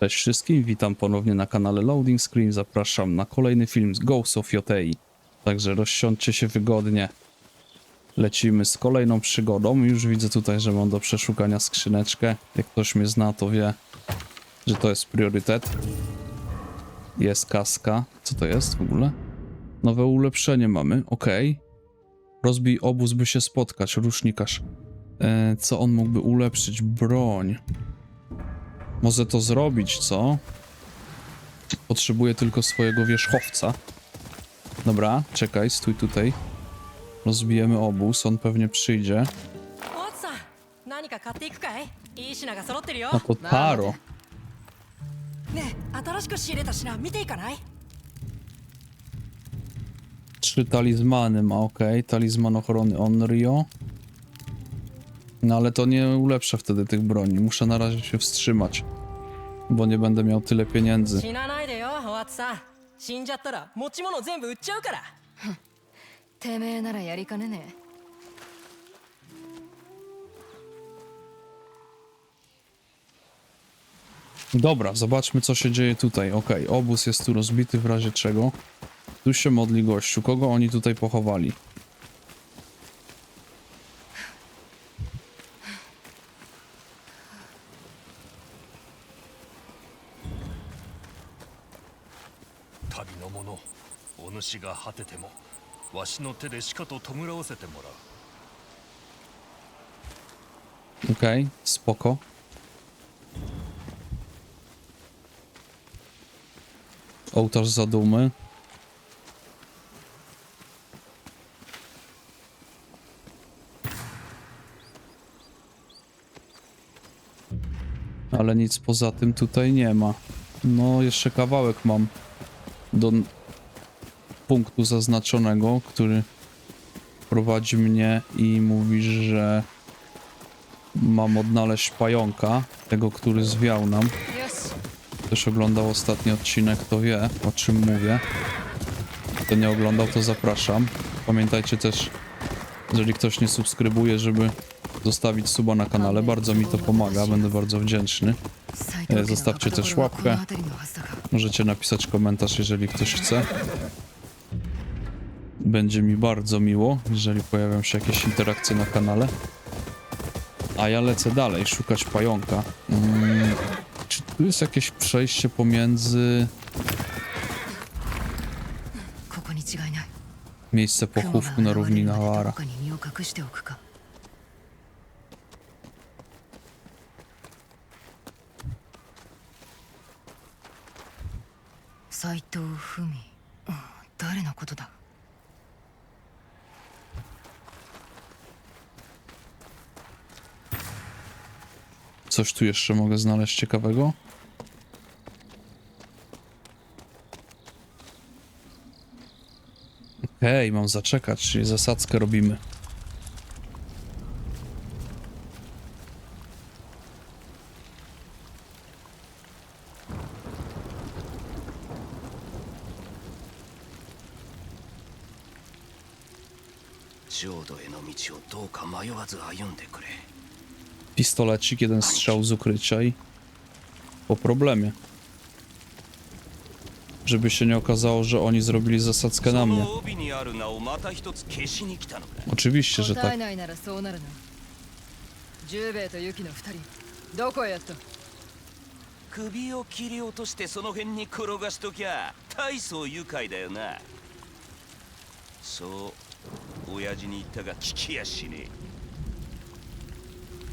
Cześć wszystkim, witam ponownie na kanale Loading Screen. Zapraszam na kolejny film z Ghost of Yotei. Także rozsiądźcie się wygodnie. Lecimy z kolejną przygodą. Już widzę tutaj, że mam do przeszukania skrzyneczkę. Jak ktoś mnie zna, to wie, że to jest priorytet. Jest kaska. Co to jest w ogóle? Nowe ulepszenie mamy. Ok. Rozbij obóz, by się spotkać. Rusznikarz. E, co on mógłby ulepszyć? Broń. Może to zrobić, co? Potrzebuję tylko swojego wierzchowca. Dobra, czekaj, stój tutaj. Rozbijemy obóz, on pewnie przyjdzie. No to Taro. Trzy talizmany ma, ok. Talizman ochrony Onryo. No ale to nie ulepsza wtedy tych broni. Muszę na razie się wstrzymać. Bo nie będę miał tyle pieniędzy. 死なないでよ大津さん死んじゃったら持ち物全部売っちゃうからてめえならやりかねね Dobra, zobaczmy co się dzieje tutaj. Okej, obóz jest tu rozbity w razie czego. Tu się modli gościu. Kogo oni tutaj pochowali? お主が果ててもわしの手でしかと弔わせてもらう Okej, spoko. Ołtarz zadumy. Ale nic poza tym tutaj nie ma. No, jeszcze kawałek mam do n- punktu zaznaczonego, który prowadzi mnie i mówi, że mam odnaleźć pająka, tego, który zwiał nam. Ktoś oglądał ostatni odcinek, to wie, o czym mówię. Kto nie oglądał, to zapraszam. Pamiętajcie też, jeżeli ktoś nie subskrybuje, żeby zostawić suba na kanale. Bardzo mi to pomaga, będę bardzo wdzięczny. Zostawcie też łapkę. Możecie napisać komentarz, jeżeli ktoś chce. Będzie mi bardzo miło, jeżeli pojawią się jakieś interakcje na kanale. A ja lecę dalej, szukać pająka. Mm, czy tu jest jakieś przejście pomiędzy ここに違いない miejsce 雲が pochówku na 現れる równi までど Nawara? こかに身を隠しておくか斎藤文うん誰のことだ Coś tu jeszcze mogę znaleźć ciekawego? Okej, mam zaczekać, czyli zasadzkę robimy. ”浄土への道をどうか迷わず歩んでくれ pistolecik, jeden strzał z ukrycia i po problemie. Żeby się nie okazało, że oni zrobili zasadzkę na mnie. Oczywiście, że tak.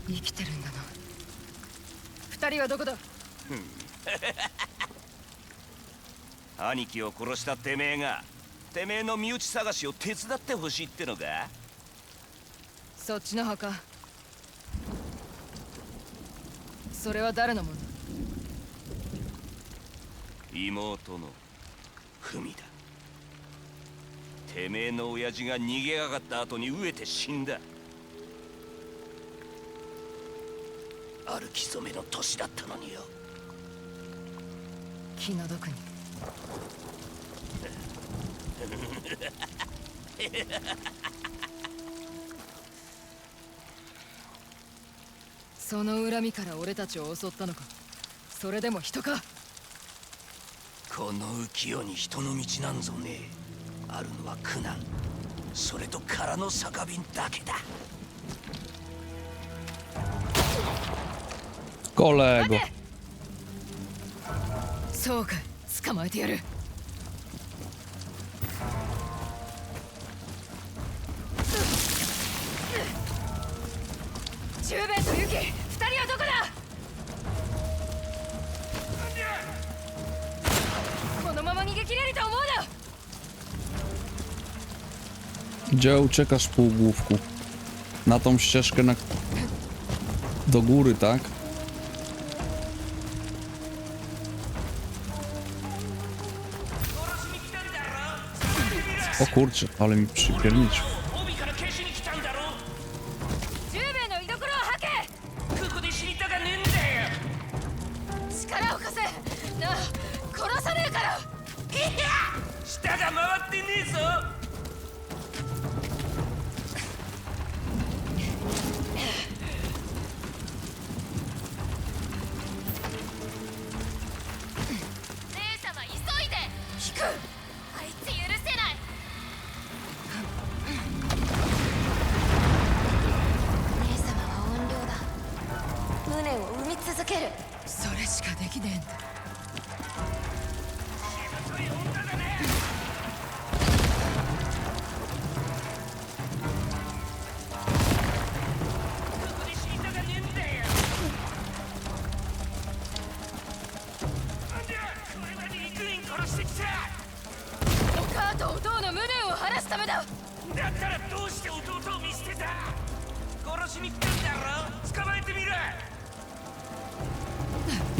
生きてるんだな。二人はどこだ？え 兄貴を殺したてめえがてめえの身内探しを手伝ってほしいってのか？そっちの墓。それは誰のもの？妹の文だ。てめえの親父が逃げやがった後に飢えて死んだ歩き初めの年だったのによ。気の毒に。その恨みから俺たちを襲ったのか。それでも人か。この浮世に人の道なんぞねえ。あるのは苦難。それと空の酒瓶だけだ Kolego. そうか捕まえてやる十兵衛とユキ二人はどこだこのまま逃げ切れると思うな Gdzie uciekasz półgłówku? Na tą ścieżkę na... Do góry, tak? O kurczę, ale mi przypierniczył.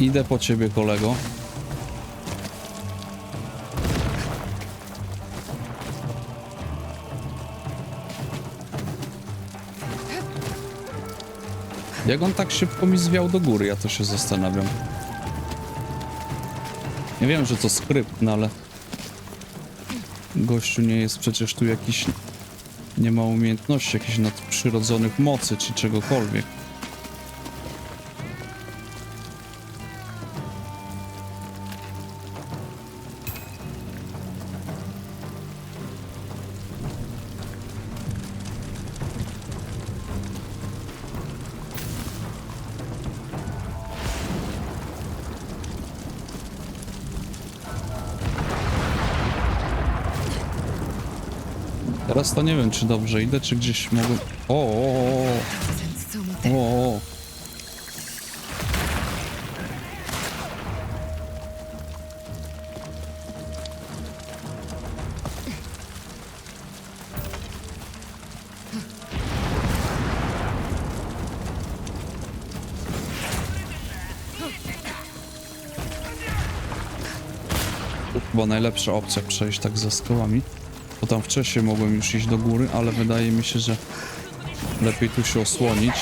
Idę po ciebie, kolego. Jak on tak szybko mi zwiał do góry, ja to się zastanawiam. Ja wiem, że to skrypt, no ale... Gościu nie jest przecież tu jakiś... Nie ma umiejętności, jakichś nadprzyrodzonych mocy czy czegokolwiek. to nie wiem, czy dobrze idę, czy gdzieś mogę... O, o, o, o. o. Najlepsza opcja przejść tak za skałami. Bo tam wcześniej mogłem już iść do góry, ale wydaje mi się, że lepiej tu się osłonić.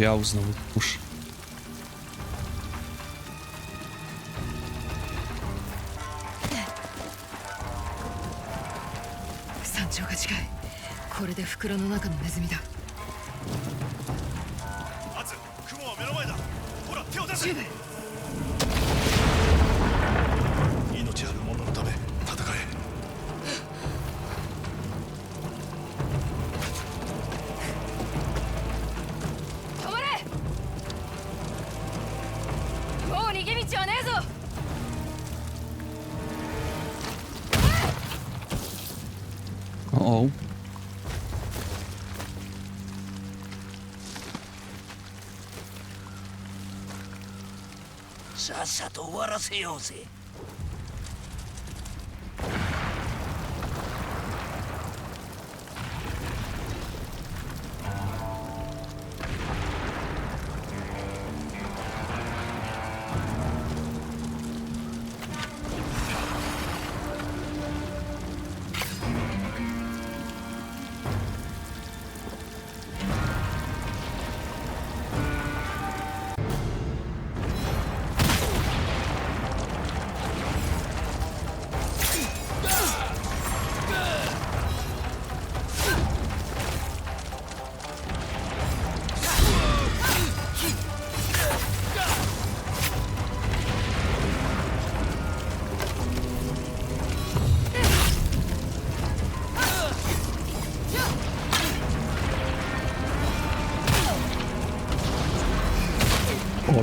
Zwiał znowu kurz. 山頂が近いこれで袋の中のネズミだ圧雲は目の前だほら手を出せ命ある者の 終わらせようぜ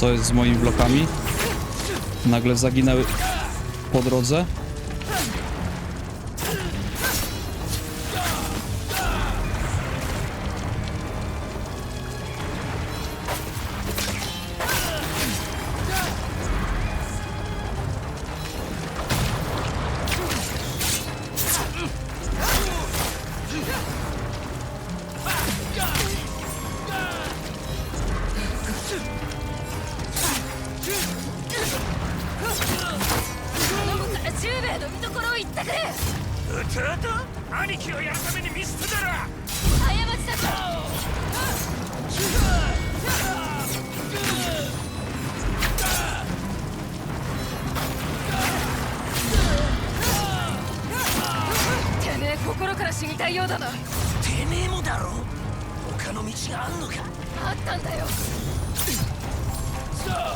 co jest z moimi blokami. Nagle zaginęły po drodze. 心から死にたいようだな。てめえもだろ？他の道があんのか？あったんだよ。さ あ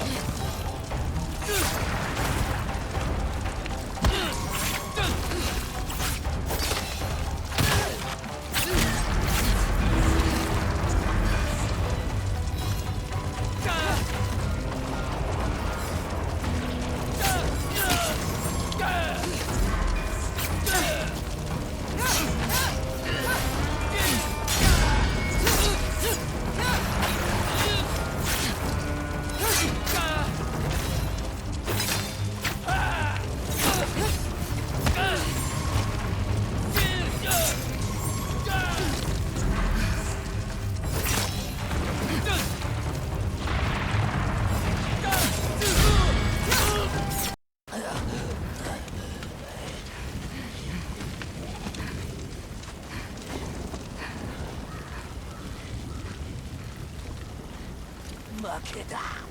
jest z moimi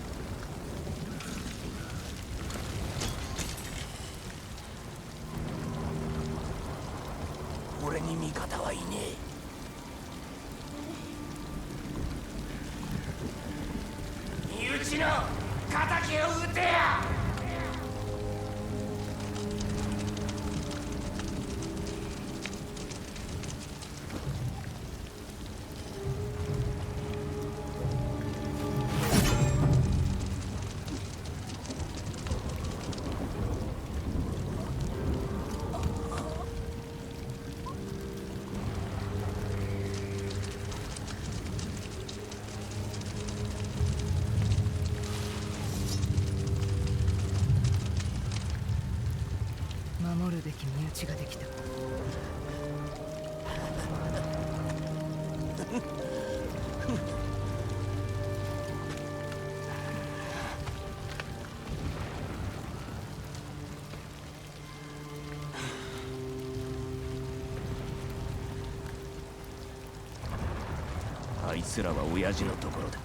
あいつらは親父のところだ。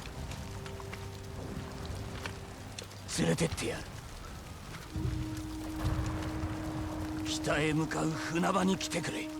連れてってやる。北へ向かう船場に来てくれ。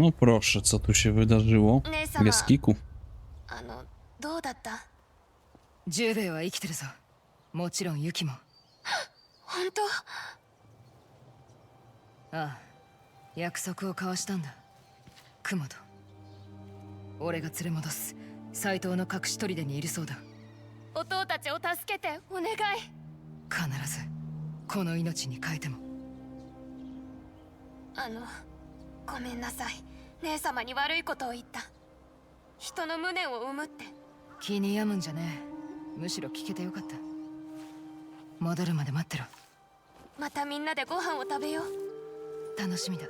No proszę, co tu się wydarzyło? 姉様 Jest kiku. あのどうだった十兵衛は生きてるぞもちろんユキも本当ああ約束を交わしたんだ雲と俺が連れ戻す斎藤の隠し砦にいるそうだ弟たちを助けてお願い必ずこの命に変えてもあのごめんなさい姉様に悪いことを言った人の無念を生むって気に病むんじゃねえむしろ聞けてよかった戻るまで待ってろまたみんなでご飯を食べよう楽しみだ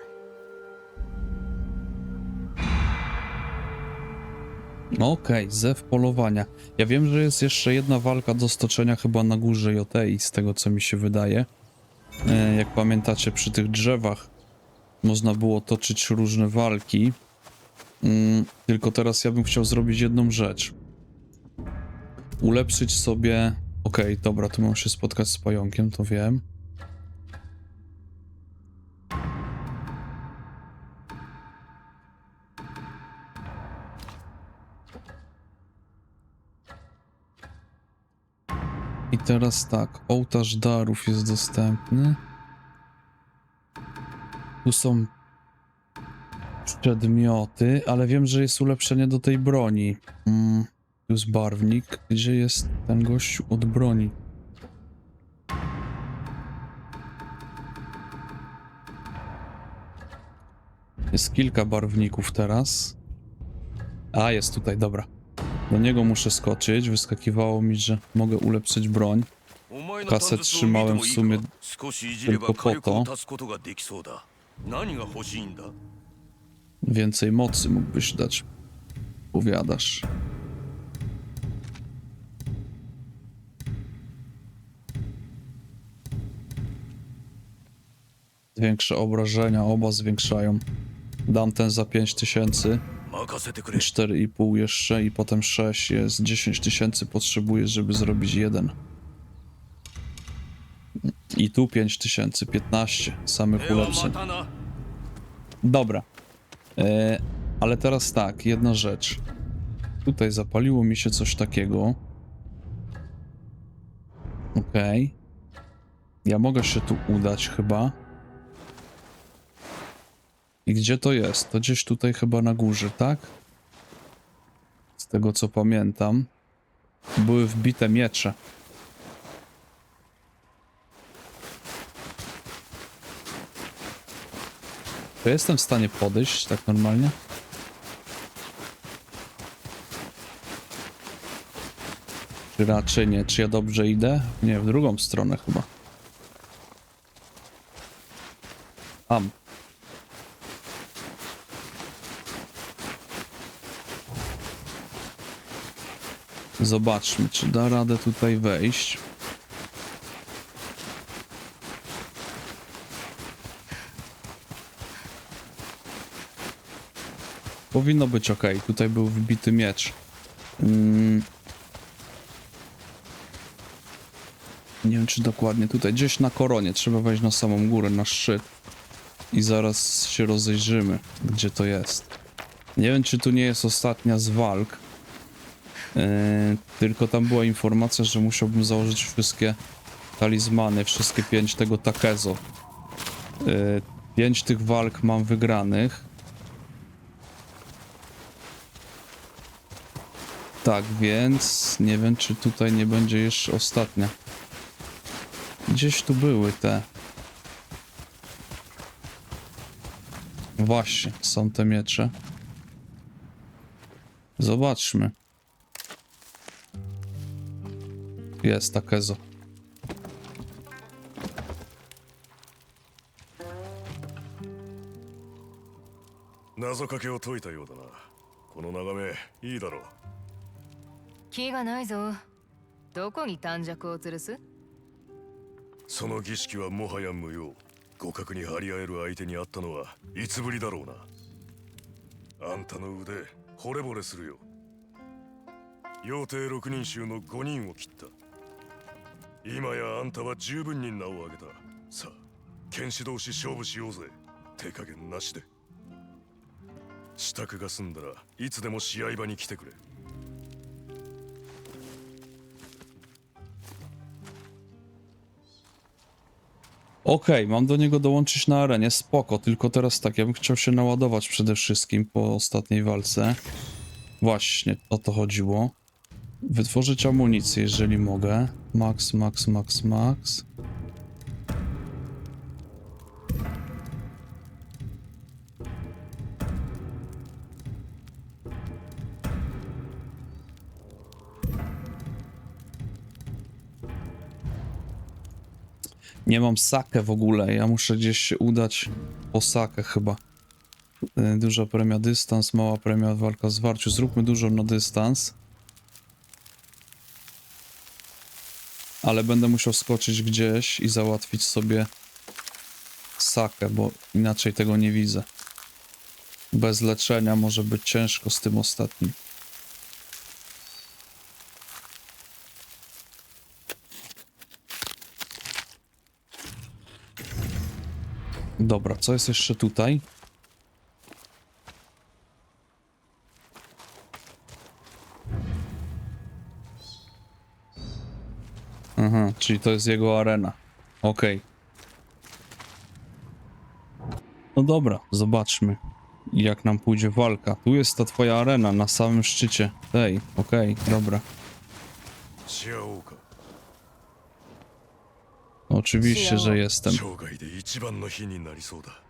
Okej, zew polowania. Ja wiem, że jest jeszcze jedna walka do stoczenia chyba na górze Jotei, z tego co mi się wydaje. E, Jak pamiętacie, przy tych drzewach można było toczyć różne walki. Mm, Tylko teraz ja bym chciał zrobić jedną rzecz. Ulepszyć sobie... Okej, dobra, tu mam się spotkać z pająkiem, to wiem. I teraz tak, ołtarz darów jest dostępny. Tu są przedmioty, ale wiem, że jest ulepszenie do tej broni. Mm, tu jest barwnik. Gdzie jest ten gościu od broni? Jest kilka barwników teraz. A, jest tutaj, dobra. Do niego muszę skoczyć. Wyskakiwało mi, że mogę ulepszyć broń. Kasę trzymałem w sumie tylko po to. Więcej mocy mógłbyś dać. Powiadasz. Większe obrażenia, oba zwiększają. Dam ten za 5000. 4,5 jeszcze i potem 6 jest. 10 tysięcy potrzebuję, żeby zrobić jeden. I tu 5000, 15 samych ulepszeń. Dobra. E, ale teraz tak, jedna rzecz. Tutaj zapaliło mi się coś takiego. Okej. Okay. Ja mogę się tu udać chyba. I gdzie to jest? To gdzieś tutaj chyba na górze, tak? Z tego co pamiętam. Były wbite miecze. To jestem w stanie podejść tak normalnie? Czy raczej nie? Czy ja dobrze idę? Nie, w drugą stronę chyba. Am. Zobaczmy, czy da radę tutaj wejść. Powinno być ok. Tutaj był wbity miecz. Mm. Nie wiem, czy dokładnie tutaj. Gdzieś na koronie. Trzeba wejść na samą górę, na szczyt. I zaraz się rozejrzymy, gdzie to jest. Nie wiem, czy tu nie jest ostatnia z walk. Yy, tylko tam była informacja, że musiałbym założyć wszystkie talizmany, wszystkie pięć tego Takezo. Yy, pięć tych walk mam wygranych. Tak, więc nie wiem, czy tutaj nie będzie jeszcze ostatnia. Gdzieś tu były te. Właśnie, są te miecze. Zobaczmy. Jest takezo. Nazo kake o toita na. Kono nagame. 気がないぞ。どこに短尺を吊るす？その儀式はもはや無用。互角に張り合える相手に会ったのはいつぶりだろうな。あんたの腕惚れ惚れするよ。妖帝六人衆の5人を切った。今やあんたは十分に名を挙げた。さあ剣士同士勝負しようぜ。手加減なしで。支度が済んだらいつでも試合場に来てくれ。Okej, mam do niego dołączyć na arenie, spoko, tylko teraz tak, ja bym chciał się naładować przede wszystkim po ostatniej walce. Właśnie, o to chodziło. Wytworzyć amunicję, jeżeli mogę. Max, max, max, max. Nie mam sakę w ogóle. Ja muszę gdzieś się udać po sakę chyba. Y, Duża premia dystans, mała premia walka zwarciu. Zróbmy dużo na dystans. Ale będę musiał skoczyć gdzieś i załatwić sobie sakę, bo inaczej tego nie widzę. Bez leczenia może być ciężko z tym ostatnim. Dobra, co jest jeszcze tutaj? Aha, czyli to jest jego arena. Okej. No dobra, zobaczmy, jak nam pójdzie walka. Tu jest ta twoja arena na samym szczycie. Ej, okej, dobra. シアオウか Oczywiście, że jestem. 生涯で一番の日になりそうだ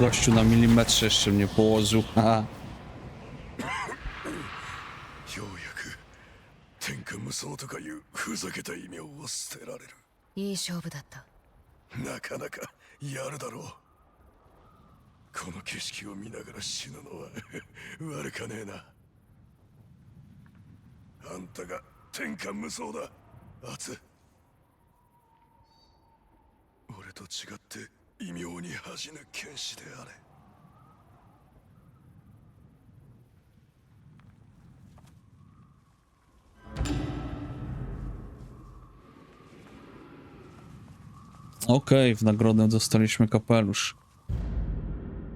Gościu na milimetrze jeszcze mnie położył. Haha. ようやく天下無双とかいうふざけた異名を捨てられる。いい勝負だった。なかなかやるだろう。この景色を見ながら死ぬのは 悪かねえな。あんたが天下無双だ。アツ。俺と違って異名に恥じぬ剣士であれ Okej, w nagrodę dostaliśmy kapelusz.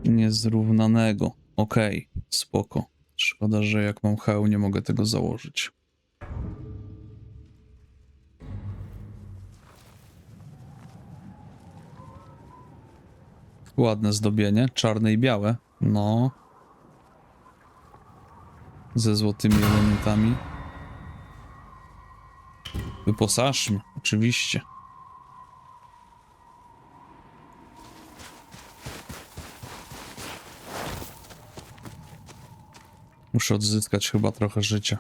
Niezrównanego. Okej, spoko. Szkoda, że jak mam heł, nie mogę tego założyć. Ładne zdobienie, czarne i białe. No. Ze złotymi elementami. wyposażmy oczywiście. Muszę odzyskać chyba trochę życia.